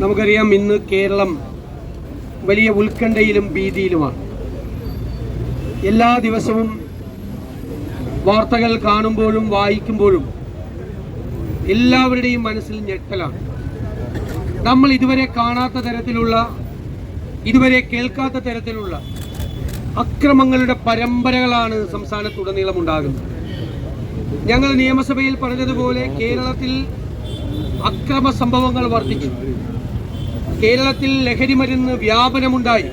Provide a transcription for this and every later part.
നമുക്കറിയാം ഇന്ന് കേരളം വലിയ ഉത്കണ്ഠയിലും ഭീതിയിലുമാണ്. എല്ലാ ദിവസവും വാർത്തകൾ കാണുമ്പോഴും വായിക്കുമ്പോഴും എല്ലാവരുടെയും മനസ്സിൽ ഞെട്ടലാണ്. നമ്മൾ ഇതുവരെ കാണാത്ത തരത്തിലുള്ള ഇതുവരെ കേൾക്കാത്ത തരത്തിലുള്ള അക്രമങ്ങളുടെ പരമ്പരകളാണ് സംസ്ഥാനത്തുടനീളം ഉണ്ടാകുന്നത്. ഞങ്ങൾ നിയമസഭയിൽ പറഞ്ഞതുപോലെ കേരളത്തിൽ അക്രമ സംഭവങ്ങൾ വർദ്ധിച്ചു. കേരളത്തിൽ ലഹരി മരുന്ന് വ്യാപനമുണ്ടായി.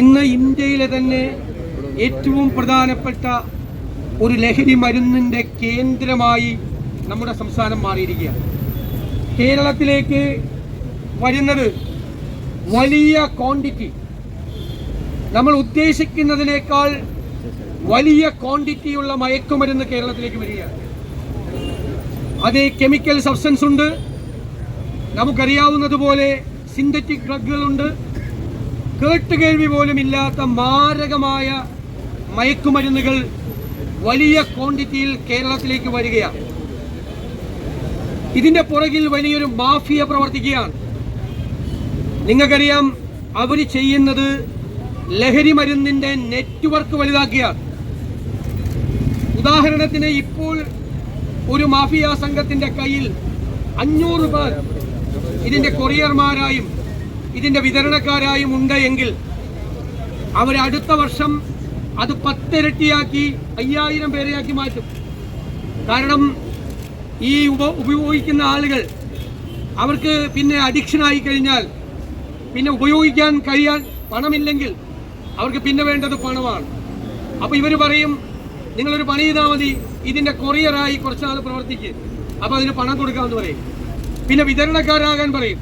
ഇന്ന് ഇന്ത്യയിലെ തന്നെ ഏറ്റവും പ്രധാനപ്പെട്ട ഒരു ലഹരി മരുന്നിന്റെ കേന്ദ്രമായി നമ്മുടെ സംസ്ഥാനം മാറിയിരിക്കുകയാണ്. കേരളത്തിലേക്ക് വരുന്നത് വലിയ ക്വാണ്ടിറ്റി നമ്മൾ ഉദ്ദേശിക്കുന്നതിനേക്കാൾ വലിയ ക്വാണ്ടിറ്റിയുള്ള മയക്കുമരുന്ന് കേരളത്തിലേക്ക് വരികയാണ്. അത് കെമിക്കൽ സബ്സ്റ്റൻസ് ഉണ്ട്. നമുക്കറിയാവുന്നതുപോലെ സിന്തറ്റിക് ഡ്രഗുകളുണ്ട് കേട്ടുകേൾവി പോലും ഇല്ലാത്ത മാരകമായ മയക്കുമരുന്നുകൾ വലിയ ക്വാണ്ടിറ്റിയിൽ കേരളത്തിലേക്ക് വരികയാണ്. ഇതിന്റെ പുറകിൽ വലിയൊരു മാഫിയ പ്രവർത്തിക്കുകയാണ്. നിങ്ങൾക്കറിയാം അവർ ചെയ്യുന്നത് ലഹരി മരുന്നിന്റെ നെറ്റ്വർക്ക് വലുതാക്കിയാണ്. ഉദാഹരണത്തിന് ഇപ്പോൾ ഒരു മാഫിയ സംഘത്തിന്റെ കയ്യിൽ അഞ്ഞൂറ് പേർ ഇതിന്റെ കൊറിയർമാരായും ഇതിന്റെ വിതരണക്കാരായും ഉണ്ട് എങ്കിൽ അവരടുത്ത വർഷം അത് പത്തിരട്ടിയാക്കി അയ്യായിരം പേരെയാക്കി മാറ്റും. കാരണം ഈ ഉപ ഉപയോഗിക്കുന്ന ആളുകൾ അവർക്ക് പിന്നെ അഡിക്ഷൻ ആയി കഴിഞ്ഞാൽ പിന്നെ ഉപയോഗിക്കാൻ കഴിയാൻ പണമില്ലെങ്കിൽ അവർക്ക് പിന്നെ വേണ്ടത് പണമാണ്. അപ്പോൾ ഇവർ പറയും നിങ്ങളൊരു പണി ചെയ്താൽ മതി ഇതിന്റെ കൊറിയറായി കുറച്ച് നാൾ പ്രവർത്തിക്കുക അപ്പോൾ അതിന് പണം കൊടുക്കാമെന്ന് പറയും. പിന്നെ വിതരണക്കാരാകാൻ പറയും.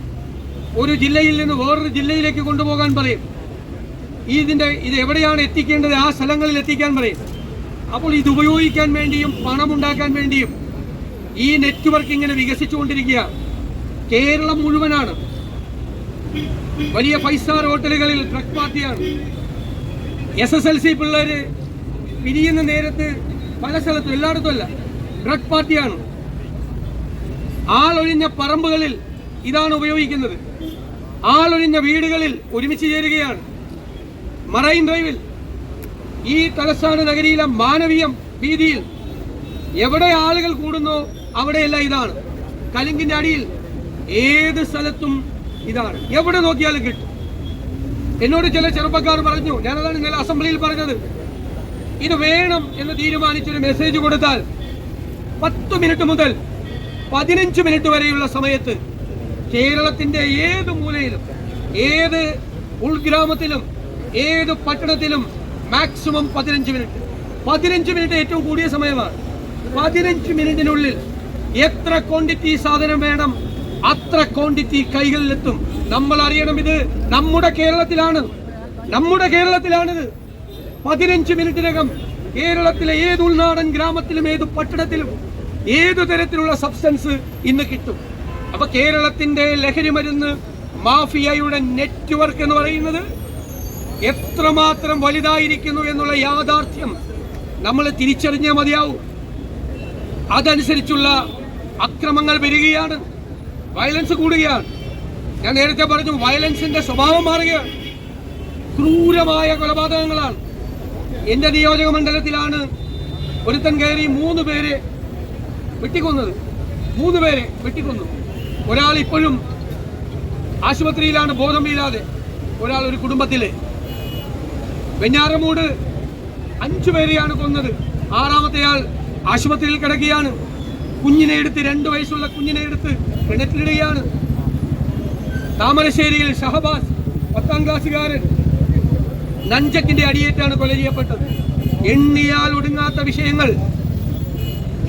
ഒരു ജില്ലയിൽ നിന്ന് വേറൊരു ജില്ലയിലേക്ക് കൊണ്ടുപോകാൻ പറയും. ഇതിന്റെ ഇത് എവിടെയാണ് എത്തിക്കേണ്ടത്? ആ സ്ഥലങ്ങളിൽ എത്തിക്കാൻ പറയും. അപ്പോൾ ഇത് ഉപയോഗിക്കാൻ വേണ്ടിയും പണം ഉണ്ടാക്കാൻ വേണ്ടിയും ഈ നെറ്റ്വർക്ക് ഇങ്ങനെ വികസിച്ചുകൊണ്ടിരിക്കുക. കേരളം മുഴുവനാണ്. വലിയ ഫൈവ് സ്റ്റാർ ഹോട്ടലുകളിൽ ഡ്രഗ് പാർട്ടിയാണ്. എസ് എസ് എൽ സി പിള്ളേര് പിരിയുന്ന നേരത്ത് പല സ്ഥലത്തും എല്ലായിടത്തും അല്ല ഡ്രഗ് പാർട്ടിയാണ്. ആളൊഴിഞ്ഞ പറമ്പുകളിൽ ഇതാണ് ഉപയോഗിക്കുന്നത്. ആളൊഴിഞ്ഞ വീടുകളിൽ ഒരുമിച്ച് ചേരുകയാണ്. മറൈൻ ഡ്രൈവിൽ ഈ തലസ്ഥാന നഗരിയിലെ മാനവീയം വീതിയിൽ എവിടെ ആളുകൾ കൂടുന്നോ അവിടെയല്ല ഇതാണ്. കലിങ്കിന്റെ അടിയിൽ ഏത് സ്ഥലത്തും ഇതാണ്. എവിടെ നോക്കിയാലും കിട്ടും. എന്നോട് ചില ചെറുപ്പക്കാർ പറഞ്ഞു ഞാനതാണ് ഇന്നലെ അസംബ്ലിയിൽ പറഞ്ഞത്. ഇത് വേണം എന്ന് തീരുമാനിച്ചൊരു മെസ്സേജ് കൊടുത്താൽ പത്ത് മിനിറ്റ് മുതൽ പതിനഞ്ച് മിനിറ്റ് വരെയുള്ള സമയത്ത് കേരളത്തിന്റെ ഏത് മൂലയിലും ഏത് ഉൾഗ്രാമത്തിലും ഏത് പട്ടണത്തിലും മാക്സിമം പതിനഞ്ച് മിനിറ്റ്. പതിനഞ്ച് മിനിറ്റ് ഏറ്റവും കൂടിയ സമയമാണ്. പതിനഞ്ച് മിനിറ്റിനുള്ളിൽ എത്ര ക്വാണ്ടിറ്റി സാധനം വേണം അത്ര ക്വാണ്ടിറ്റി കൈകളിലെത്തും. നമ്മൾ അറിയണം ഇത് നമ്മുടെ കേരളത്തിലാണ്. നമ്മുടെ കേരളത്തിലാണിത്. പതിനഞ്ച് മിനിറ്റിനകം കേരളത്തിലെ ഏത് ഉൾനാടൻ ഗ്രാമത്തിലും ഏത് പട്ടണത്തിലും ഏതു തരത്തിലുള്ള സബ്സ്റ്റൻസ് ഇന്ന് കിട്ടും? അപ്പൊ കേരളത്തിന്റെ ലഹരി മരുന്ന് മാഫിയയുടെ നെറ്റ്വർക്ക് എന്ന് പറയുന്നത് എത്രമാത്രം വലുതായിരിക്കുന്നു എന്നുള്ള യാഥാർത്ഥ്യം നമ്മൾ തിരിച്ചറിഞ്ഞേ മതിയാവും. അതനുസരിച്ചുള്ള അക്രമങ്ങൾ വരികയാണ്. വയലൻസ് കൂടുകയാണ്. ഞാൻ നേരത്തെ പറഞ്ഞു വയലൻസിന്റെ സ്വഭാവം മാറുകയാണ്. ക്രൂരമായ കൊലപാതകങ്ങളാണ്. എന്റെ നിയോജക മണ്ഡലത്തിലാണ് ഒരുത്തൻ കയറി മൂന്ന് പേരെ വെട്ടിക്കൊന്നത്. മൂന്ന് പേരെ വെട്ടിക്കൊന്നു. ഒരാൾ ഇപ്പോഴും ആശുപത്രിയിലാണ് ബോധമില്ലാതെ ഒരാൾ ഒരു കുടുംബത്തിലെ. വെഞ്ഞാറമൂട് അഞ്ചു പേരെയാണ് കൊന്നത്. ആറാമത്തെയാൾ ആശുപത്രിയിൽ കിടക്കുകയാണ്. കുഞ്ഞിനെ എടുത്ത് രണ്ടു വയസ്സുള്ള കുഞ്ഞിനെ എടുത്ത് കിണറ്റിലിടുകയാണ്. താമരശ്ശേരിയിൽ ഷഹബാസ് പത്താം ക്ലാസ്സുകാരൻ നഞ്ചക്കിന്റെ അടിയേറ്റാണ് കൊല ചെയ്യപ്പെട്ടത് എണ്ണിയാൽ ഒടുങ്ങാത്ത വിഷയങ്ങൾ.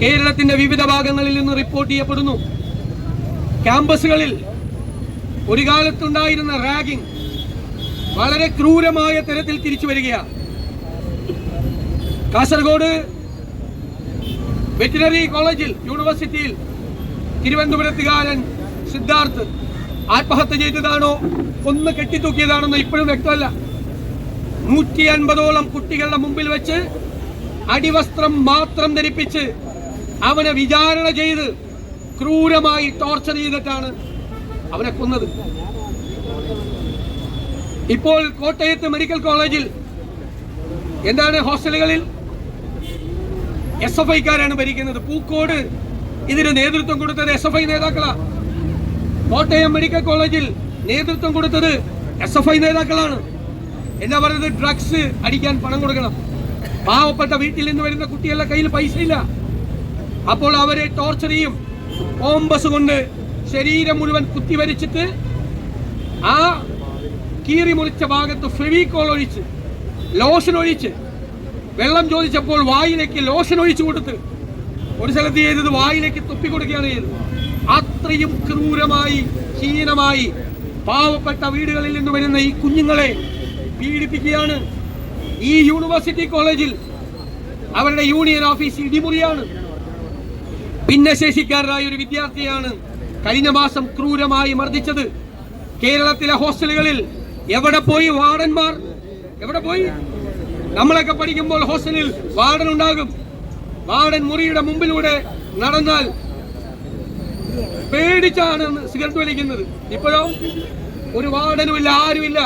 കേരളത്തിന്റെ വിവിധ ഭാഗങ്ങളിൽ നിന്ന് റിപ്പോർട്ട് ചെയ്യപ്പെടുന്നു. ക്യാമ്പസുകളിൽ ഒരു കാലത്തുണ്ടായിരുന്ന റാഗിംഗ് വളരെ ക്രൂരമായ തരത്തിൽ തിരിച്ചു വരികയാണ് കാസർഗോഡ് വെറ്റിനറി കോളേജിൽ യൂണിവേഴ്സിറ്റിയിൽ തിരുവനന്തപുരത്തുകാരൻ സിദ്ധാർത്ഥ് ആത്മഹത്യ ചെയ്തതാണോ ഒന്ന് കെട്ടിത്തൂക്കിയതാണെന്ന് ഇപ്പോഴും വ്യക്തമല്ല. നൂറ്റി അൻപതോളം കുട്ടികളുടെ മുമ്പിൽ വെച്ച് അടിവസ്ത്രം മാത്രം ധരിപ്പിച്ച് അവനെ വിചാരണ ചെയ്ത് ക്രൂരമായി ടോർച്ചർ ചെയ്തിട്ടാണ് അവനെ കൊന്നത്. ഇപ്പോൾ കോട്ടയത്ത് മെഡിക്കൽ കോളേജിൽ എന്താണ് ഹോസ്റ്റലുകളിൽ? എസ് എഫ് ഐക്കാരാണ് ഭരിക്കുന്നത്. പൂക്കോട് ഇതിന് നേതൃത്വം കൊടുത്തത് എസ് എഫ് ഐ നേതാക്കളാ. കോട്ടയം മെഡിക്കൽ കോളേജിൽ നേതൃത്വം കൊടുത്തത് എസ് എഫ് ഐ നേതാക്കളാണ്. എന്നാ പറയുന്നത്? ഡ്രഗ്സ് അടിക്കാൻ പണം കൊടുക്കണം. പാവപ്പെട്ട വീട്ടിൽ നിന്ന് വരുന്ന കുട്ടികളുടെ കയ്യിൽ പൈസ ഇല്ല അപ്പോൾ അവരെ ടോർച്ചർ ചെയ്യും. കോമ്പസ് കൊണ്ട് ശരീരം മുഴുവൻ കുത്തിവരിച്ചിട്ട് ആ കീറി മുറിച്ച ഭാഗത്ത് ഫെവിക്കോൾ ഒഴിച്ച് ലോഷൻ ഒഴിച്ച് വെള്ളം ചോദിച്ചപ്പോൾ വായിലേക്ക് ലോഷൻ ഒഴിച്ചു കൊടുത്ത് ഒരു സ്ഥലത്ത് ചെയ്തത് വായിലേക്ക് തുപ്പി കൊടുക്കുകയാണ് ചെയ്തത്. അത്രയും ക്രൂരമായി ഹീനമായി പാവപ്പെട്ട വീടുകളിൽ നിന്ന് വരുന്ന ഈ കുഞ്ഞുങ്ങളെ പീഡിപ്പിക്കുകയാണ്. ഈ യൂണിവേഴ്സിറ്റി കോളേജിൽ അവരുടെ യൂണിയൻ ഓഫീസ് ഇടിമുറിയാണ്. ഭിന്നശേഷിക്കാരനായ ഒരു വിദ്യാർത്ഥിയാണ് കഴിഞ്ഞ മാസം ക്രൂരമായി മർദ്ദിച്ചത്. കേരളത്തിലെ ഹോസ്റ്റലുകളിൽ എവിടെ പോയി വാർഡന്മാർ? എവിടെ പോയി? നമ്മളൊക്കെ പഠിക്കുമ്പോൾ ഹോസ്റ്റലിൽ വാർഡൻ ഉണ്ടാകും. വാർഡൻ മുറിയുടെ മുമ്പിലൂടെ നടന്നാൽ പേടിച്ചാണ് സിഗരറ്റ് വലിക്കുന്നത്. ഇപ്പോഴോ? ഒരു വാർഡനുമില്ല ആരുമില്ല.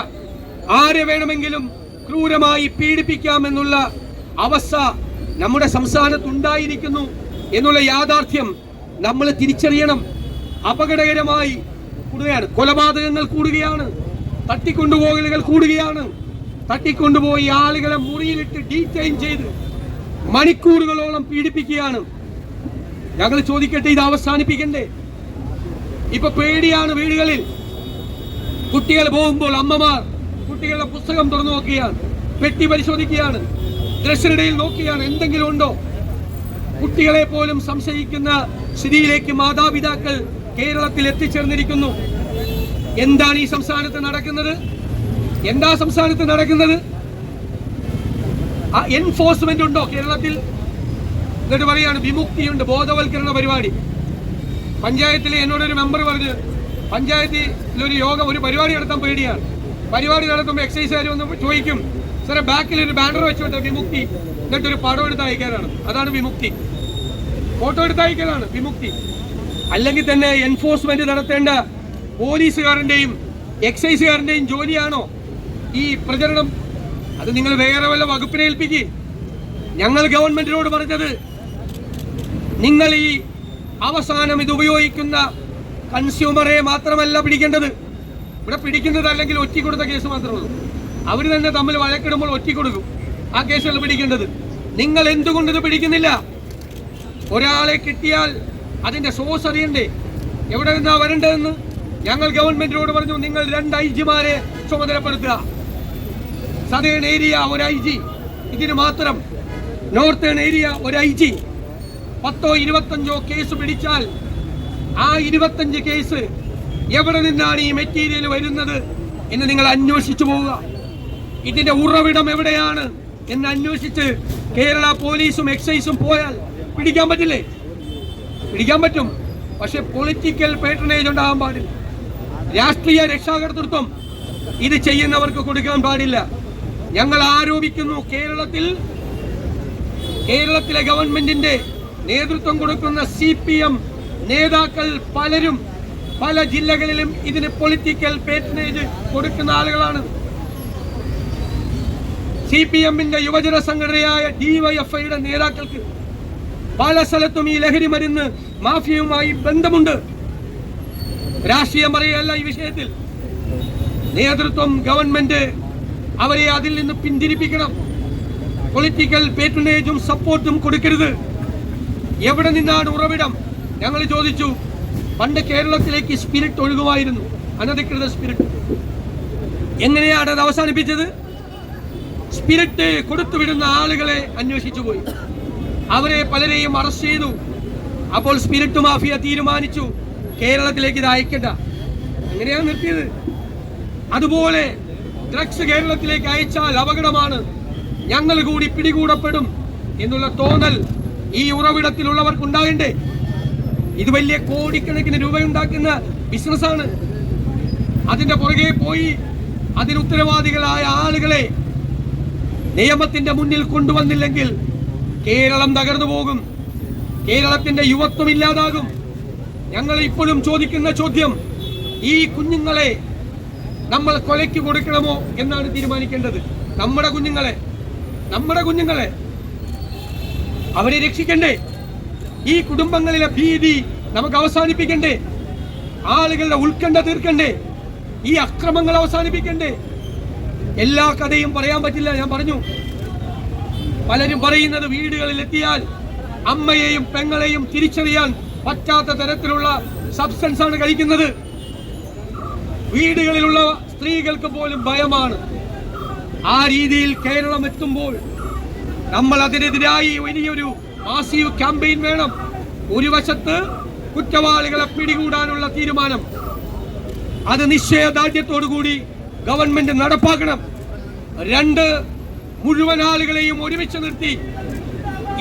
ആരെ വേണമെങ്കിലും ക്രൂരമായി പീഡിപ്പിക്കാമെന്നുള്ള അവസ്ഥ നമ്മുടെ സംസ്ഥാനത്തുണ്ടായിരിക്കുന്നു. എന്നുള്ള യാഥാർത്ഥ്യം നമ്മൾ തിരിച്ചറിയണം. അപകടകരമായി കൂടുകയാണ്. കൊലപാതകങ്ങൾ കൂടുകയാണ്. തട്ടിക്കൊണ്ടുപോകലുകൾ കൂടുകയാണ്. തട്ടിക്കൊണ്ടുപോയി ആളുകളെ മുറിയിലിട്ട് ഡീറ്റെയിൻ ചെയ്ത് മണിക്കൂറുകളോളം പീഡിപ്പിക്കുകയാണ്. ഞങ്ങൾ ചോദിക്കട്ടെ ഇത് അവസാനിപ്പിക്കണ്ടേ? ഇപ്പൊ പേടിയാണ് വീടുകളിൽ. കുട്ടികൾ പോകുമ്പോൾ അമ്മമാർ കുട്ടികളുടെ പുസ്തകം തുറന്നു നോക്കുകയാണ്. പെട്ടി പരിശോധിക്കുകയാണ്. ഡ്രസ്സിനിടയിൽ നോക്കുകയാണ്. എന്തെങ്കിലും ഉണ്ടോ? കുട്ടികളെ പോലും സംശയിക്കുന്ന സ്ഥിതിയിലേക്ക് മാതാപിതാക്കൾ കേരളത്തിൽ എത്തിച്ചേർന്നിരിക്കുന്നു. എന്താണ് ഈ സംസ്ഥാനത്ത് നടക്കുന്നത്? എന്താ സംസ്ഥാനത്ത് നടക്കുന്നത്? എൻഫോഴ്സ്മെന്റ് ഉണ്ടോ കേരളത്തിൽ? എന്നിട്ട് പറയാണ് വിമുക്തിയുണ്ട് ബോധവൽക്കരണ പരിപാടി. പഞ്ചായത്തിലെ എന്നോടൊരു മെമ്പർ പറഞ്ഞു പഞ്ചായത്തിൽ ഒരു യോഗം ഒരു പരിപാടി നടത്താൻ പേടിയാണ്. പരിപാടി നടത്തുമ്പോൾ എക്സൈസുകാർ വന്ന് ചോദിക്കും സാറേ ബാക്കിൽ ഒരു ബാനർ വെച്ചോട്ടെ വിമുക്തി. എന്നിട്ടൊരു പടം എടുത്ത് അയക്കാനാണ്. അതാണ് വിമുക്തി. ഫോട്ടോ എടുത്തയക്കലാണ് വിമുക്തി. അല്ലെങ്കിൽ തന്നെ എൻഫോഴ്സ്മെന്റ് നടത്തേണ്ട പോലീസുകാരന്റെയും എക്സൈസുകാരന്റെയും ജോലിയാണോ ഈ പ്രചരണം? അത് നിങ്ങൾ വേറെ വല്ല വകുപ്പിനെ ഏൽപ്പിക്കുക ഞങ്ങൾ ഗവൺമെന്റിനോട് പറഞ്ഞത് നിങ്ങൾ ഈ അവസാനം ഇത് ഉപയോഗിക്കുന്ന കൺസ്യൂമറെ മാത്രമല്ല പിടിക്കേണ്ടത്. ഇവിടെ പിടിക്കുന്നത് അല്ലെങ്കിൽ ഒറ്റി കൊടുത്ത കേസ് മാത്രമേ ഉള്ളൂ. അവർ തന്നെ തമ്മിൽ വഴക്കിടുമ്പോൾ ഒറ്റി കൊടുക്കും. ആ കേസുകൾ പിടിക്കേണ്ടത്. നിങ്ങൾ എന്തുകൊണ്ട് ഇത് പിടിക്കുന്നില്ല? ഒരാളെ കിട്ടിയാൽ അതിന്റെ സോഴ്സ് അറിയണ്ടേ എവിടെ നിന്നാ വരേണ്ടതെന്ന് ഞങ്ങൾ ഗവൺമെന്റിനോട് പറഞ്ഞു നിങ്ങൾ രണ്ട് ഐ ജിമാരെ ചുമതലപ്പെടുത്തുക. സദേൺ ഏരിയ ഒരു ഐ ജി ഇതിന് മാത്രം നോർത്തേൺ ഏരിയ ഒരു ഐ ജി പത്തോ ഇരുപത്തഞ്ചോ കേസ് പിടിച്ചാൽ ആ ഇരുപത്തഞ്ച് കേസ് എവിടെ നിന്നാണ് ഈ മെറ്റീരിയൽ വരുന്നത് എന്ന് നിങ്ങൾ അന്വേഷിച്ചു പോവുക. ഇതിന്റെ ഉറവിടം എവിടെയാണ് എന്ന് അന്വേഷിച്ച് കേരള പോലീസും എക്സൈസും പോയാൽ പിടിക്കാൻ പറ്റില്ലേ? പിടിക്കാൻ പറ്റും. പക്ഷെ പൊളിറ്റിക്കൽ പേട്ടണേജ് ഉണ്ടാകാൻ പാടില്ല. രാഷ്ട്രീയ രക്ഷാകർതൃത്വം ഇത് ചെയ്യുന്നവർക്ക് കൊടുക്കാൻ പാടില്ല. ഞങ്ങൾ ആരോപിക്കുന്നു കേരളത്തിൽ കേരളത്തിലെ ഗവൺമെന്റിന്റെ നേതൃത്വം കൊടുക്കുന്ന സി പി എം നേതാക്കൾ പലരും പല ജില്ലകളിലും ഇതിന് പൊളിറ്റിക്കൽ പേറ്റനേജ് കൊടുക്കുന്ന ആളുകളാണ്. സി പി എമ്മിന്റെ യുവജന സംഘടനയായ ഡിവൈഎഫ്ഐയുടെ നേതാക്കൾക്ക് പല സ്ഥലത്തും ഈ ലഹരി മരുന്ന് മാഫിയയുമായി ബന്ധമുണ്ട്. രാഷ്ട്രീയം പറയുകയല്ല ഈ വിഷയത്തിൽ. നേതൃത്വം ഗവൺമെന്റ് അവരെ അതിൽ നിന്ന് പിന്തിരിപ്പിക്കണം. പൊളിറ്റിക്കൽ പേറ്റനേജും സപ്പോർട്ടും കൊടുക്കരുത്. എവിടെ നിന്നാണ് ഉറവിടം? ഞങ്ങൾ ചോദിച്ചു. പണ്ട് കേരളത്തിലേക്ക് സ്പിരിറ്റ് ഒഴുകുമായിരുന്നു. അനധികൃത സ്പിരിറ്റ്. എങ്ങനെയാണ് അത് അവസാനിപ്പിച്ചത്? സ്പിരിറ്റ് കൊടുത്തുവിടുന്ന ആളുകളെ അന്വേഷിച്ചു പോയി അവരെ പലരെയും അറസ്റ്റ് ചെയ്തു. അപ്പോൾ സ്പിരിറ്റ് മാഫിയ തീരുമാനിച്ചു. കേരളത്തിലേക്ക് ഇത് അയക്കണ്ട. അങ്ങനെയാണ് നിർത്തിയത്. അതുപോലെ ഡ്രഗ്സ് കേരളത്തിലേക്ക് അയച്ചാൽ അപകടമാണ്. ഞങ്ങൾ കൂടി പിടികൂടപ്പെടും എന്നുള്ള തോന്നൽ ഈ ഉറവിടത്തിലുള്ളവർക്ക് ഉണ്ടാകണ്ടേ ഇത് വലിയ കോടിക്കണക്കിന് രൂപ ഉണ്ടാക്കുന്ന ബിസിനസ്സാണ് അതിന്റെ പുറകെ പോയി അതിന് ഉത്തരവാദികളായ ആളുകളെ നിയമത്തിന്റെ മുന്നിൽ കൊണ്ടുവന്നില്ലെങ്കിൽ കേരളം തകർന്നു പോകും. കേരളത്തിന്റെ യുവത്വം ഇല്ലാതാകും. ഞങ്ങൾ ഇപ്പോഴും ചോദിക്കുന്ന ചോദ്യം ഈ കുഞ്ഞുങ്ങളെ നമ്മൾ കൊലയ്ക്ക് കൊടുക്കണമോ എന്നാണ് തീരുമാനിക്കേണ്ടത്. നമ്മുടെ കുഞ്ഞുങ്ങളെ നമ്മുടെ കുഞ്ഞുങ്ങളെ അവരെ രക്ഷിക്കണ്ടേ? ഈ കുടുംബങ്ങളിലെ ഭീതി നമുക്ക് അവസാനിപ്പിക്കണ്ടേ? ആളുകളുടെ ഉത്കണ്ഠ തീർക്കണ്ടേ? ഈ അക്രമങ്ങൾ അവസാനിപ്പിക്കണ്ടേ? എല്ലാ കഥയും പറയാൻ പറ്റില്ല ഞാൻ പറഞ്ഞു. പലരും പറയുന്നത് വീടുകളിൽ എത്തിയാൽ അമ്മയെയും പെങ്ങളെയും തിരിച്ചറിയാൻ പറ്റാത്ത തരത്തിലുള്ള സബ്സ്റ്റൻസ് ആണ് കഴിക്കുന്നത്. വീടുകളിലുള്ള സ്ത്രീകൾക്ക് പോലും ഭയമാണ്. ആ രീതിയിൽ കേരളം എത്തുമ്പോൾ നമ്മൾ അതിനെതിരായി വലിയൊരു മാസീവ് ക്യാമ്പയിൻ വേണം. ഒരു വശത്ത് കുറ്റവാളികളെ പിടികൂടാനുള്ള തീരുമാനം. അത് നിശ്ചയദാർഢ്യത്തോടുകൂടി ഗവൺമെന്റ് നടപ്പാക്കണം. രണ്ട് മുഴുവൻ ആളുകളെയും ഒരുമിച്ച് നിർത്തി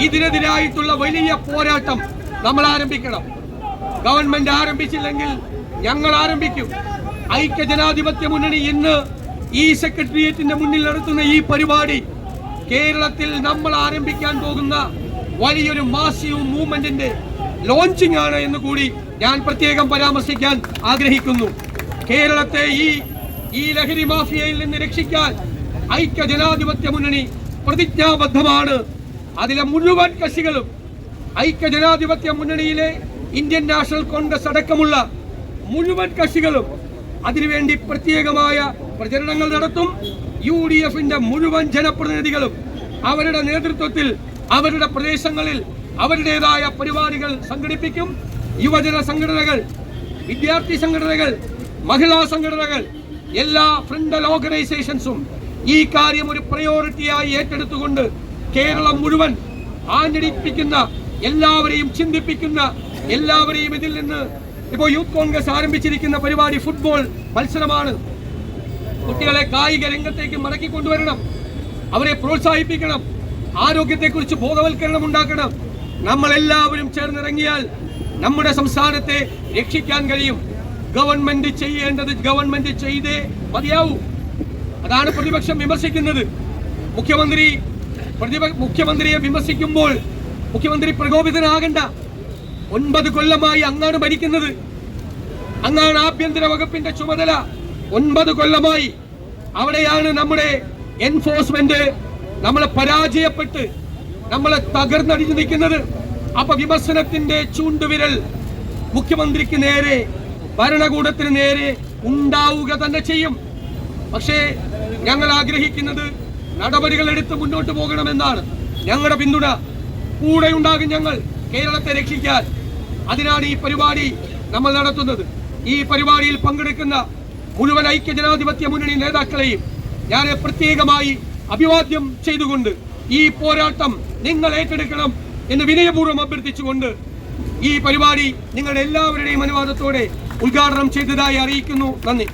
ഇതിനെതിരായിട്ടുള്ള വലിയ പോരാട്ടം നമ്മൾ ആരംഭിക്കണം. ഗവൺമെന്റ് ആരംഭിച്ചില്ലെങ്കിൽ ഞങ്ങൾ ആരംഭിക്കും. ഐക്യ ജനാധിപത്യ മുന്നണി ഇന്ന് ഈ സെക്രട്ടേറിയറ്റിന്റെ മുന്നിൽ നടത്തുന്ന ഈ പരിപാടി കേരളത്തിൽ നമ്മൾ ആരംഭിക്കാൻ പോകുന്ന വലിയൊരു മാസീവ് മൂവ്മെന്റിന്റെ ലോഞ്ചിങ് ആണ് എന്ന് കൂടി ഞാൻ പ്രത്യേകം പരാമർശിക്കാൻ ആഗ്രഹിക്കുന്നു. കേരളത്തെ ഈ ഈ ലഹരി മാഫിയയിൽ നിന്ന് രക്ഷിക്കാൻ ഐക്യ ജനാധിപത്യ മുന്നണി പ്രതിജ്ഞാബദ്ധമാണ്. അതിലെ മുഴുവൻ കക്ഷികളും ഐക്യ ജനാധിപത്യ മുന്നണിയിലെ ഇന്ത്യൻ നാഷണൽ കോൺഗ്രസ് അടക്കമുള്ള മുഴുവൻ കക്ഷികളും അതിനുവേണ്ടി പ്രത്യേകമായ പ്രചരണങ്ങൾ നടത്തും. യു ഡി എഫിന്റെ മുഴുവൻ ജനപ്രതിനിധികളും അവരുടെ നേതൃത്വത്തിൽ അവരുടെ പ്രദേശങ്ങളിൽ അവരുടേതായ പരിപാടികൾ സംഘടിപ്പിക്കും. യുവജന സംഘടനകൾ വിദ്യാർത്ഥി സംഘടനകൾ മഹിളാ സംഘടനകൾ എല്ലാ ഫ്രണ്ടൽ ഓർഗനൈസേഷൻസും ഈ കാര്യം ഒരു പ്രയോറിറ്റിയായി ഏറ്റെടുത്തുകൊണ്ട് കേരളം മുഴുവൻ ആഞ്ഞടിപ്പിക്കുന്ന എല്ലാവരെയും ചിന്തിപ്പിക്കുന്ന എല്ലാവരെയും ഇതിൽ നിന്ന് ഇപ്പോൾ യൂത്ത് കോൺഗ്രസ് ആരംഭിച്ചിരിക്കുന്ന പരിപാടി ഫുട്ബോൾ മത്സരമാണ്. കുട്ടികളെ കായിക രംഗത്തേക്ക് മടക്കി കൊണ്ടുവരണം. അവരെ പ്രോത്സാഹിപ്പിക്കണം. ആരോഗ്യത്തെക്കുറിച്ച് ബോധവൽക്കരണം ഉണ്ടാക്കണം. നമ്മൾ എല്ലാവരും ചേർന്നിറങ്ങിയാൽ നമ്മുടെ സംസ്ഥാനത്തെ രക്ഷിക്കാൻ കഴിയും. ഗവൺമെന്റ് ചെയ്യേണ്ടത് ഗവൺമെന്റ് ചെയ്തേ മതിയാവൂ. അതാണ് പ്രതിപക്ഷം വിമർശിക്കുന്നത്. മുഖ്യമന്ത്രി പ്രതിപ മുഖ്യമന്ത്രിയെ വിമർശിക്കുമ്പോൾ മുഖ്യമന്ത്രി പ്രകോപിതനാകണ്ട. ഒൻപത് കൊല്ലമായി അങ്ങാണ് ഭരിക്കുന്നത്. അങ്ങാണ് ആഭ്യന്തര വകുപ്പിന്റെ ചുമതല. ഒൻപത് കൊല്ലമായി അവിടെയാണ് നമ്മുടെ എൻഫോഴ്സ്മെന്റ് നമ്മളെ പരാജയപ്പെട്ട് നമ്മളെ തകർന്നടിഞ്ഞു നിൽക്കുന്നത്. അപ്പൊ വിമർശനത്തിന്റെ ചൂണ്ടുവിരൽ മുഖ്യമന്ത്രിക്ക് നേരെ ഭരണകൂടത്തിന് നേരെ ഉണ്ടാവുക തന്നെ ചെയ്യും. പക്ഷേ ഞങ്ങൾ ആഗ്രഹിക്കുന്നത് നടപടികൾ എടുത്ത് മുന്നോട്ട് പോകണമെന്നാണ്. ഞങ്ങളുടെ പിന്തുണ കൂടെ ഉണ്ടാകും ഞങ്ങൾ കേരളത്തെ രക്ഷിക്കാൻ. അതിനാണ് ഈ പരിപാടി നമ്മൾ നടത്തുന്നത്. ഈ പരിപാടിയിൽ പങ്കെടുക്കുന്ന മുഴുവൻ ഐക്യ ജനാധിപത്യ മുന്നണി നേതാക്കളെയും ഞാൻ പ്രത്യേകമായി അഭിവാദ്യം ചെയ്തുകൊണ്ട് ഈ പോരാട്ടം നിങ്ങൾ ഏറ്റെടുക്കണം എന്ന് വിനയപൂർവം അഭ്യർത്ഥിച്ചുകൊണ്ട് ഈ പരിപാടി നിങ്ങളുടെ എല്ലാവരുടെയും അനുവാദത്തോടെ ഉദ്ഘാടനം ചെയ്തതായി അറിയിക്കുന്നു. നന്ദി.